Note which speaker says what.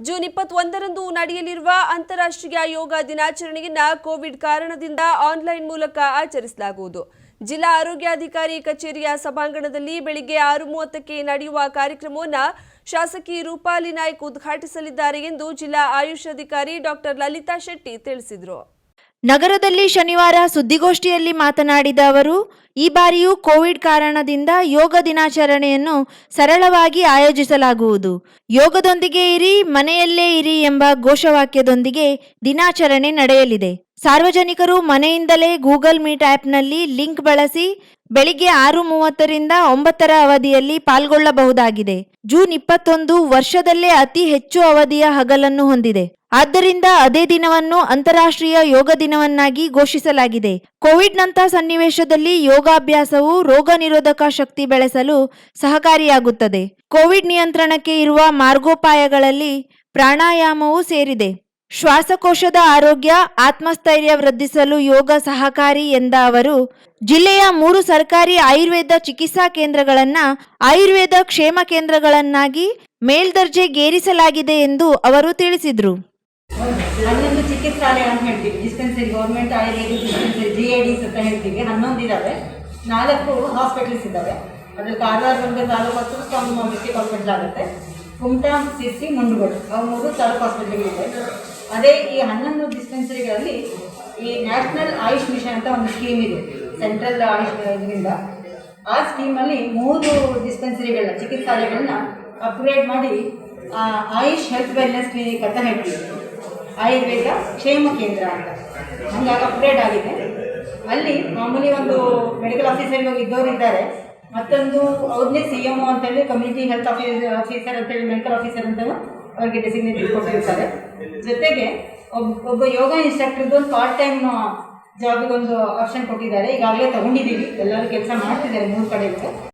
Speaker 1: June ಇಪ್ಪತ್ತೊಂದರಂದು ನಡೆಯಲಿರುವ ಅಂತಾರಾಷ್ಟ್ರೀಯ ಯೋಗ ದಿನಾಚರಣೆಯನ್ನ ಕೋವಿಡ್ ಕಾರಣದಿಂದ ಆನ್ಲೈನ್ ಮೂಲಕ ಆಚರಿಸಲಾಗುವುದು. ಜಿಲ್ಲಾ ಆರೋಗ್ಯಾಧಿಕಾರಿ ಕಚೇರಿಯ ಸಭಾಂಗಣದಲ್ಲಿ ಬೆಳಿಗ್ಗೆ ಆರು ಮೂವತ್ತಕ್ಕೆ ನಡೆಯುವ ಕಾರ್ಯಕ್ರಮವನ್ನು ಶಾಸಕಿ ರೂಪಾಲಿ ನಾಯ್ಕ್ ಉದ್ಘಾಟಿಸಲಿದ್ದಾರೆ ಎಂದು ಜಿಲ್ಲಾ ಆಯುಷ್ ಅಧಿಕಾರಿ ಡಾಕ್ಟರ್ ಲಲಿತಾ ಶೆಟ್ಟಿ ತಿಳಿಸಿದರು.
Speaker 2: ನಗರದಲ್ಲಿ ಶನಿವಾರ ಸುದ್ದಿಗೋಷ್ಠಿಯಲ್ಲಿ ಮಾತನಾಡಿದ ಅವರು, ಈ ಬಾರಿಯೂ ಕೋವಿಡ್ ಕಾರಣದಿಂದ ಯೋಗ ದಿನಾಚರಣೆಯನ್ನು ಸರಳವಾಗಿ ಆಯೋಜಿಸಲಾಗುವುದು. ಯೋಗದೊಂದಿಗೆ ಇರಿ, ಮನೆಯಲ್ಲೇ ಇರಿ ಎಂಬ ಘೋಷವಾಕ್ಯದೊಂದಿಗೆ ದಿನಾಚರಣೆ ನಡೆಯಲಿದೆ. ಸಾರ್ವಜನಿಕರು ಮನೆಯಿಂದಲೇ ಗೂಗಲ್ ಮೀಟ್ ಆ್ಯಪ್ನಲ್ಲಿ ಲಿಂಕ್ ಬಳಸಿ ಬೆಳಿಗ್ಗೆ ಆರು ಮೂವತ್ತರಿಂದ ಒಂಬತ್ತರ ಅವಧಿಯಲ್ಲಿ ಪಾಲ್ಗೊಳ್ಳಬಹುದಾಗಿದೆ. ಜೂನ್ ಇಪ್ಪತ್ತೊಂದು ವರ್ಷದಲ್ಲೇ ಅತಿ ಹೆಚ್ಚು ಅವಧಿಯ ಹಗಲನ್ನು ಹೊಂದಿದೆ. ಆದ್ದರಿಂದ ಅದೇ ದಿನವನ್ನು ಅಂತಾರಾಷ್ಟ್ರೀಯ ಯೋಗ ದಿನವನ್ನಾಗಿ ಘೋಷಿಸಲಾಗಿದೆ. ಕೋವಿಡ್ನಂಥ ಸನ್ನಿವೇಶದಲ್ಲಿ ಯೋಗಾಭ್ಯಾಸವು ರೋಗ ನಿರೋಧಕ ಶಕ್ತಿ ಬೆಳೆಸಲು ಸಹಕಾರಿಯಾಗುತ್ತದೆ. ಕೋವಿಡ್ ನಿಯಂತ್ರಣಕ್ಕೆ ಇರುವ ಮಾರ್ಗೋಪಾಯಗಳಲ್ಲಿ ಪ್ರಾಣಾಯಾಮವೂ ಸೇರಿದೆ. ಶ್ವಾಸಕೋಶದ ಆರೋಗ್ಯ, ಆತ್ಮಸ್ಥೈರ್ಯ ವೃದ್ಧಿಸಲು ಯೋಗ ಸಹಕಾರಿ ಎಂದ ಅವರು, ಜಿಲ್ಲೆಯ ಮೂರು ಸರ್ಕಾರಿ ಆಯುರ್ವೇದ ಚಿಕಿತ್ಸಾ ಕೇಂದ್ರಗಳನ್ನು ಆಯುರ್ವೇದ ಕ್ಷೇಮ ಕೇಂದ್ರಗಳನ್ನಾಗಿ ಮೇಲ್ದರ್ಜೆಗೇರಿಸಲಾಗಿದೆ ಎಂದು ಅವರು ತಿಳಿಸಿದರು.
Speaker 3: ಹನ್ನೊಂದು ಚಿಕಿತ್ಸಾಲಯ ಅಂತ ಹೇಳ್ತೀವಿ. Dispensary, government Ayurvedic dispensary G I ಡಿಸ್ ಅಂತ ಹೇಳ್ತೀವಿ. ಹನ್ನೊಂದು ಇದ್ದಾವೆ ನಾಲ್ಕು ಹಾಸ್ಪಿಟಲ್ಸ್ ಇದ್ದಾವೆ ಅದ್ರಲ್ಲಿ ಕಾರವಾರ ಬಂದರೆ ತಾಲೂಕು ಹತ್ತು ಸ್ವಾಮಿ ಡಿಸ್ಟಿಕ್ ಹಾಸ್ಪಿಟಲ್ ಆಗುತ್ತೆ. ಕುಮಟಾ ಸಿ ಮುಂಡಗೋಡು. ಅವು ಮೂರು ತಾಲೂಕು ಇದೆ ಅದೇ ಈ ಹನ್ನೊಂದು ಡಿಸ್ಪೆನ್ಸರಿಗಳಲ್ಲಿ ಈ ನ್ಯಾಷನಲ್ ಆಯುಷ್ ಮಿಷನ್ ಅಂತ ಒಂದು ಸ್ಕೀಮ್ ಇದೆ. ಸೆಂಟ್ರಲ್ ಆಯುಷ್ ಇದರಿಂದ. ಆ ಸ್ಕೀಮಲ್ಲಿ ಮೂರು ಡಿಸ್ಪೆನ್ಸರಿಗಳನ್ನ ಚಿಕಿತ್ಸಾಲಯಗಳನ್ನ ಅಪ್ಗ್ರೇಡ್ ಮಾಡಿ ಆಯುಷ್ ಹೆಲ್ತ್ ವೆಲ್ನೆಸ್ ಕ್ಲಿನಿಕ್ ಅಂತ ಹೇಳ್ತೀವಿ. ಆಯುರ್ವೇದ ಕ್ಷೇಮ ಕೇಂದ್ರ ಅಂತ. ಹಂಗಾಗಿ ಅಪ್ಗ್ರೇಡ್ ಆಗಿದೆ. ಅಲ್ಲಿ ಮಾಮೂಲಿ ಒಂದು ಮೆಡಿಕಲ್ ಆಫೀಸರ್ ಹೋಗಿ ಇದ್ದವರು ಇದ್ದಾರೆ. ಮತ್ತೊಂದು ಅವ್ರನ್ನೇ ಸಿ ಎಂ ಒ ಅಂತೇಳಿ ಕಮ್ಯುನಿಟಿ ಹೆಲ್ತ್ ಆಫೀಸ್ ಆಫೀಸರ್ ಅಂತೇಳಿ ಮೆಡಿಕಲ್ ಆಫೀಸರ್ ಅಂತಲೂ ಅವ್ರಿಗೆ ಡೆಸಿಗ್ನೇಟ್ ಕೊಟ್ಟಿರ್ತಾರೆ ಜೊತೆಗೆ ಒಬ್ಬ ಒಬ್ಬ ಯೋಗ ಇನ್ಸ್ಟ್ರಕ್ಟರ್ದು ಒಂದು ಪಾರ್ಟ್ ಟೈಮ್ ಜಾಬ್ಗೆ ಒಂದು ಆಪ್ಷನ್ ಕೊಟ್ಟಿದ್ದಾರೆ. ಈಗಾಗಲೇ ತಗೊಂಡಿದ್ದೀವಿ. ಎಲ್ಲರೂ ಕೆಲಸ ಮಾಡ್ತಿದ್ದಾರೆ ಮೂರು ಕಡೆ